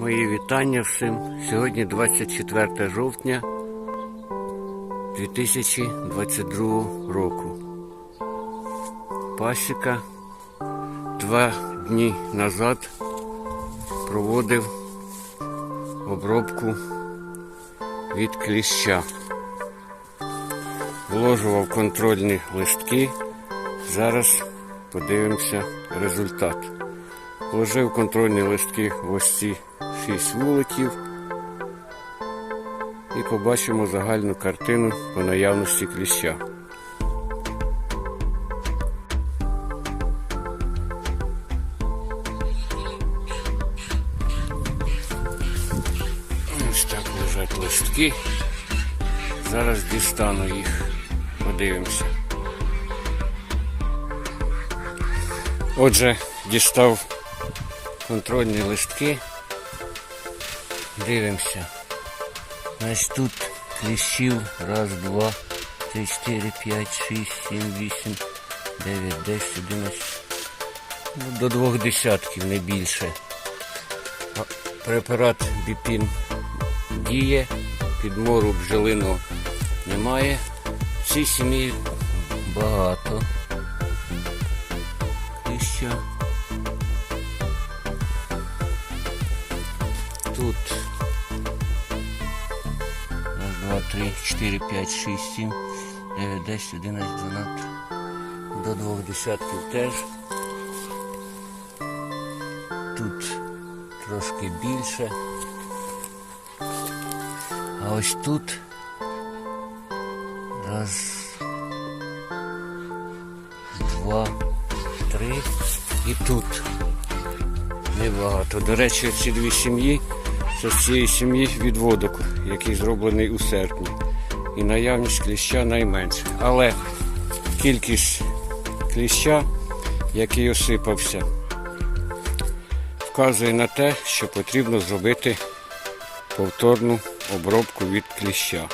Мої вітання всім. Сьогодні 24 жовтня 2022 року. Пасіка два дні назад проводив обробку від кліща. Вложував контрольні листки. Зараз подивимося результат. Вложив контрольні листки в ось ці 6 вуликів і побачимо загальну картину по наявності кліща. Ось так лежать листки. Зараз дістану їх, подивимося. Отже, дістав контрольні листки. Дивимося. Значить тут кліщів. Раз, два, три, чотири, п'ять, шість, сім, вісім, дев'ять, десять, одинадцять. Ну, до двох десятків, не більше. Препарат біпін діє, підмору бджолиного немає. В цій сім'ї багато. Кліща. Тут раз, два, три, чотири, п'ять, шість, сім, дев'ять, десять, одинадцять, дванадцять. До двох десятків теж. Тут трошки більше. А ось тут раз, два, три і тут небагато. До речі, ці дві сім'ї з цієї сім'ї відводок, який зроблений у серпні. І наявність кліща найменше. Але кількість кліща, який осипався, вказує на те, що потрібно зробити повторну обробку від кліща.